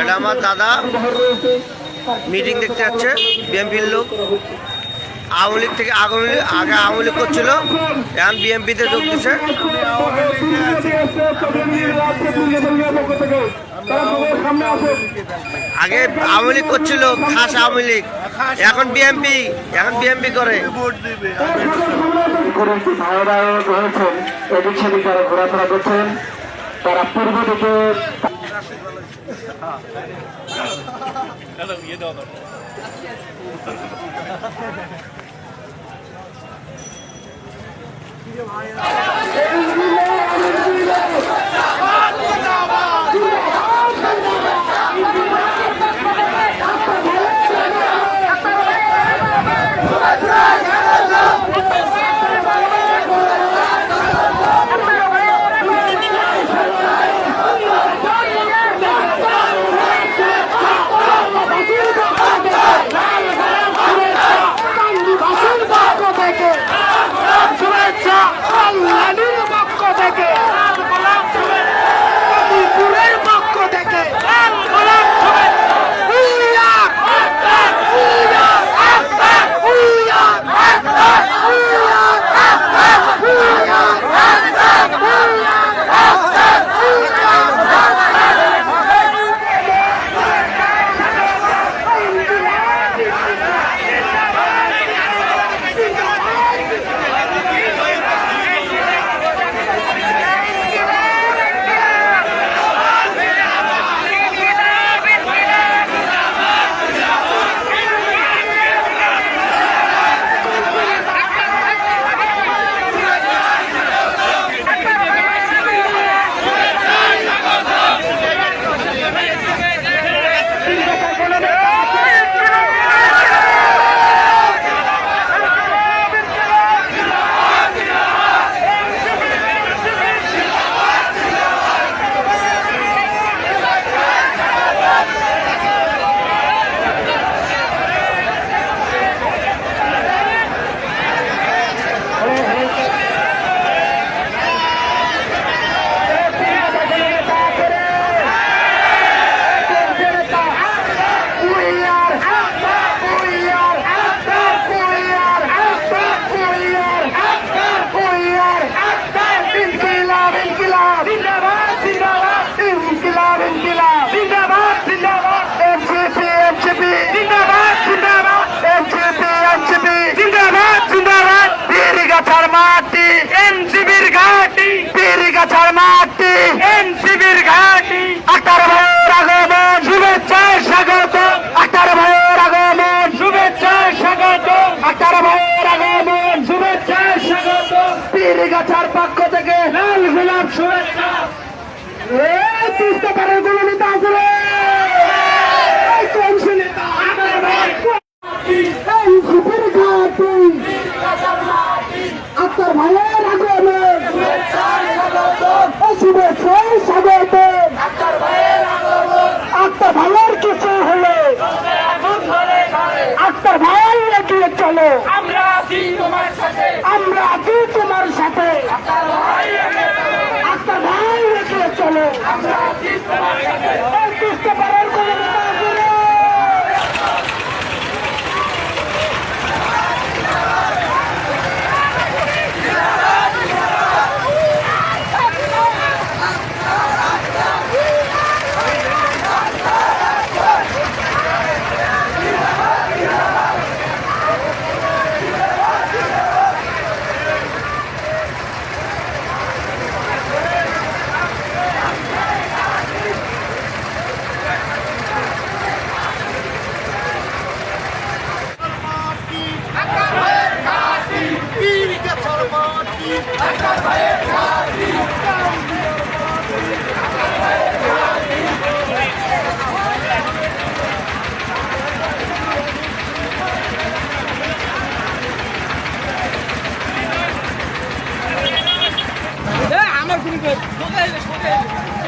এটা আমার দাদা। মিটিং দেখতে যাচ্ছে বিএমপির লোক। আওয়ামী লীগ থেকে আগামী, আগে আওয়ামী লীগ করছিল, এখন বিএমপিতে যোগ দিচ্ছে আগে আওয়ামী লীগ করছিল, খাস আওয়ামী লীগ। এখন বিএমপি এখন বিএমপি করে। করছেন, তারা পূর্ব দিকে Ne zaman yedi adam? Gidiyorum hayır. বীরগাছার বলো। আমরা আছি তোমার সাথে। আমরা আছি তোমার সাথে। আচ্ছা, আচ্ছা, চলো। আমরা তোমার সাথে। Não vejo, não vejo.